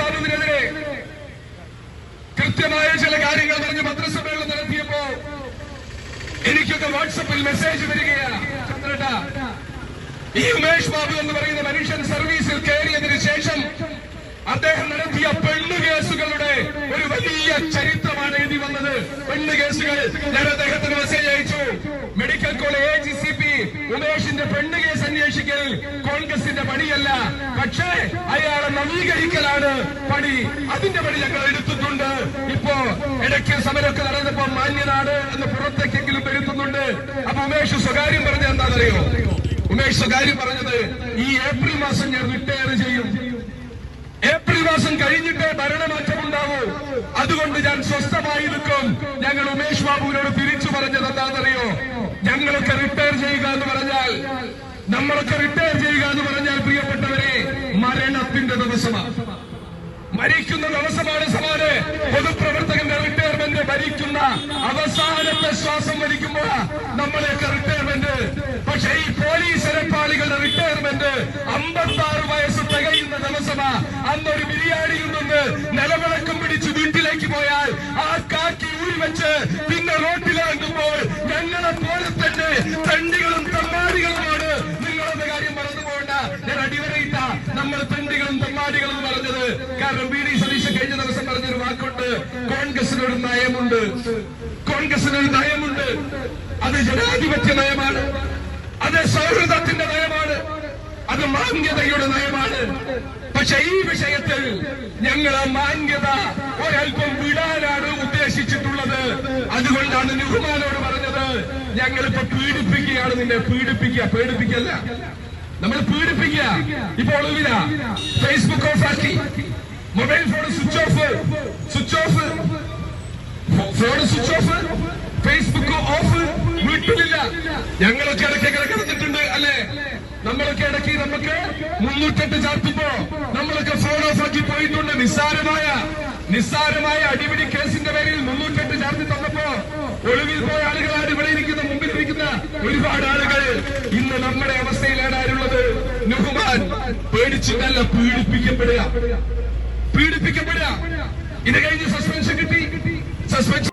ബാബുവിനെതിരെ കൃത്യമായ ചില കാര്യങ്ങൾ പറഞ്ഞ് പത്രസമ്മേളനം നടത്തിയപ്പോ എനിക്കൊക്കെ വാട്സപ്പിൽ മെസ്സേജ് വരികയാണ്. ചന്ദ്രട്ട ഈ ഉമേഷ് ബാബു എന്ന് പറയുന്ന മനുഷ്യൻ സർവീസിൽ കയറിയതിനു ശേഷം അദ്ദേഹം നടത്തിയ പെണ്ണു കേസുകളുടെ ഒരു വലിയ ചരിത്രമാണ് എഴുതി വന്നത്. പെണ്ണു കേസുകൾ ഞാൻ അദ്ദേഹത്തിന് മെസ്സേജ് അയച്ചു. Medical college A G C P ഉമേഷിന്റെ പെണ്ണു കേസ് കോൺഗ്രസിന്റെ പണിയല്ല. പക്ഷേ അയാളെ നവീകരിക്കലാണ് പണി. അതിന്റെ പണി ഞങ്ങൾ എടുത്തിട്ടുണ്ട്. ഇപ്പോ ഇടയ്ക്ക് സമരമൊക്കെ നടന്നപ്പോ മാന്യനാട് എന്ന് പുറത്തേക്കെങ്കിലും വരുത്തുന്നുണ്ട്. അപ്പൊ ഉമേഷ് സ്വകാര്യം പറഞ്ഞ എന്താണെന്നറിയോ? ഉമേഷ് സ്വകാര്യം പറഞ്ഞത് ഈ ഏപ്രിൽ മാസം ഞാൻ റിട്ടയർ ചെയ്യും. ഏപ്രിൽ മാസം കഴിഞ്ഞിട്ടേ ഭരണമാറ്റം ഉണ്ടാവൂ അതുകൊണ്ട് ഞാൻ സ്വസ്ഥമായി നിൽക്കും. ഞങ്ങൾ ഉമേഷ് ബാബുവിനോട് തിരിച്ചു പറഞ്ഞത് എന്താണെന്നറിയോ? ഞങ്ങളൊക്കെ റിട്ടയർ ചെയ്യുക എന്ന് പറഞ്ഞാൽ നമ്മളൊക്കെ റിട്ടയർ ചെയ്യുക എന്ന് പറഞ്ഞാൽ പ്രിയപ്പെട്ടവരെ മരണത്തിന്റെ ദിവസമാണ്. മരിക്കുന്ന ദിവസമാണ് സമാന് പൊതുപ്രവർത്തകന്റെ റിട്ടയർമെന്റ് ഭരിക്കുന്ന അവസാനത്തെ ശ്വാസം വലിക്കുമ്പോൾ നമ്മളെയൊക്കെ റിട്ടയർമെന്റ് പക്ഷേ ഈ പോലീസ് ഇരപ്പാളികളുടെ റിട്ടയർമെന്റ് അമ്പത്തി ആറ് വയസ്സ് തികയുന്ന ദിവസമാ അന്നൊരു ബിരിയാണിയിൽ നിന്ന് നിലവിളക്കം പിടിച്ച് വീട്ടിലേക്ക് പോയാൽ ആ കാക്കി ഊരി വെച്ച് പിന്നെ റോട്ടിലിറങ്ങുമ്പോൾ ഞങ്ങളെ പോലെ തന്നെ തണ്ടികളും കോൺഗ്രസിനൊരു നയമുണ്ട്. കോൺഗ്രസിനൊരു നയമുണ്ട്. അത് ജനാധിപത്യ നയമാണ്. അത് സൗഹൃദത്തിന്റെ നയമാണ്. അത് മാന്യതയുടെ നയമാണ്. പക്ഷെ ഈ വിഷയത്തിൽ ഞങ്ങൾ ആ മാന്യത ഒരൽപ്പം വിടാനാണ് ഉദ്ദേശിച്ചിട്ടുള്ളത്. അതുകൊണ്ടാണ് നിഹുമാനോട് പറഞ്ഞത് ഞങ്ങളിപ്പോ പീഡിപ്പിക്കുകയാണ് നിന്നെ. പീഡിപ്പിക്കുക പേടിപ്പിക്കല്ല. നമ്മൾ പീഡിപ്പിക്കുക. ഇപ്പോൾ ഒളിവില ഫേസ്ബുക്ക് ഓഫാക്കി. Mobile phone switch off switch off phone switch off Facebook off വീട്ടിലില്ല ഞങ്ങളൊക്കെ ഇടയ്ക്ക് കിടന്നിട്ടുണ്ട് അല്ലെ? നമ്മളൊക്കെ ഇടയ്ക്ക് നമുക്ക് മുന്നൂറ്റെട്ട് ചാർത്തുമ്പോ നമ്മളൊക്കെ ഫോൺ ഓഫ് ആക്കി പോയിട്ടുണ്ട്. നിസ്സാരമായ നിസ്സാരമായ അടിപിടി കേസിന്റെ പേരിൽ മുന്നൂറ്റെട്ട് ചാർത്തി തന്നപ്പോ ഒളിവിൽ പോയ ആളുകളാണ് ഇവിടെ ഇരിക്കുന്ന? മുമ്പിൽ ഇരിക്കുന്ന ഒരുപാട് ആളുകൾ. ഇന്ന് നമ്മുടെ അവസ്ഥയിലാണ് ആരുള്ളത് നുഹുമാൻ. പേടിച്ചിട്ടല്ല പീഡിപ്പിക്കപ്പെടുക. പീഡിപ്പിക്കപ്പെടുക. ഇത് കഴിഞ്ഞ് സസ്പെൻഷൻ കിട്ടി. സസ്പെൻഷൻ